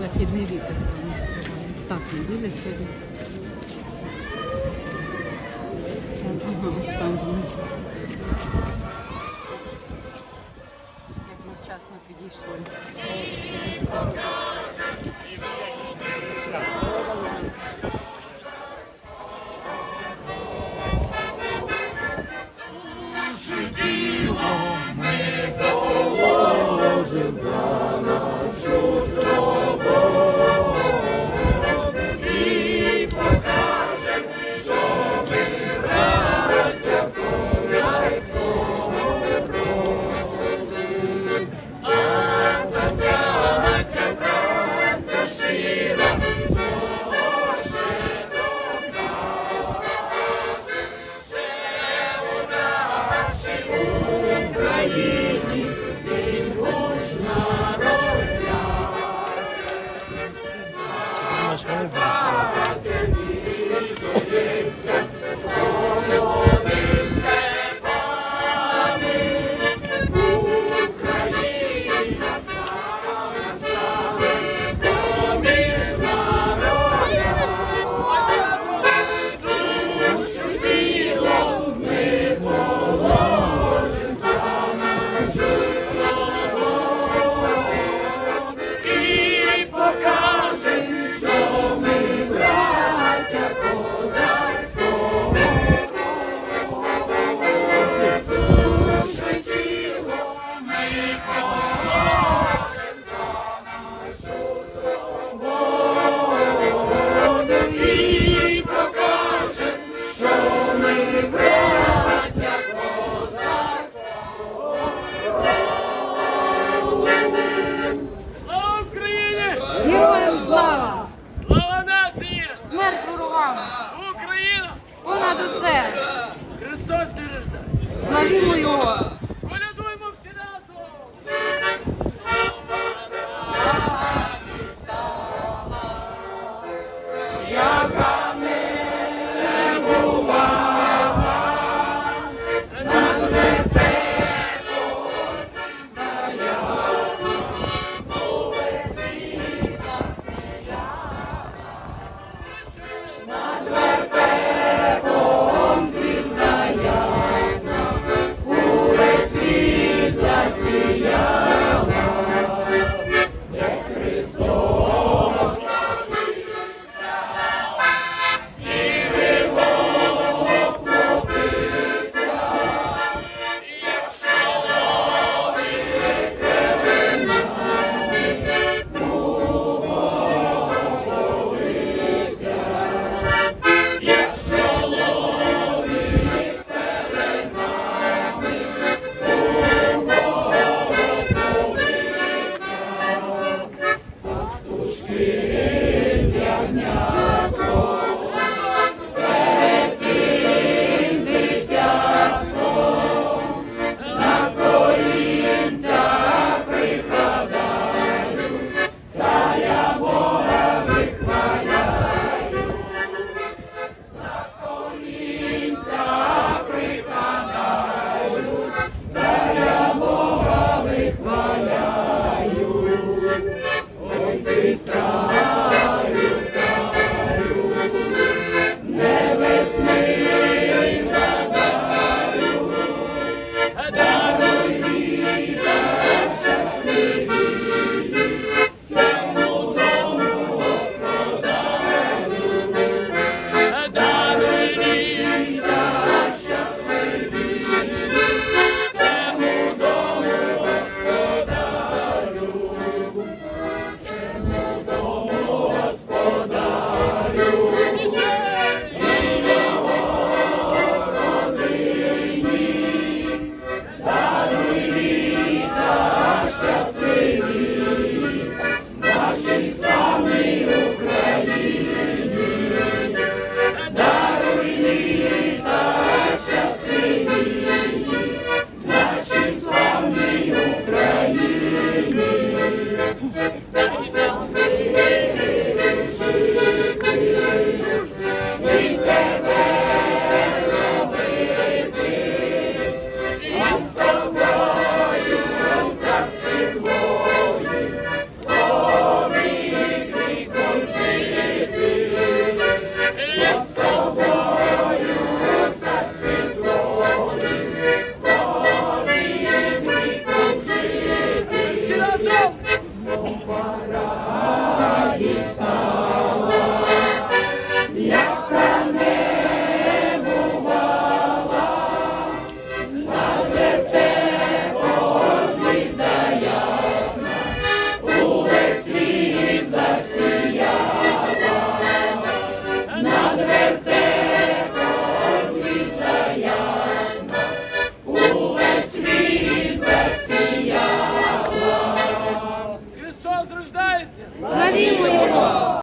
Західний вітер у нас співає. Так, неділя сьогодні. Ага, ось вчасно підійшли.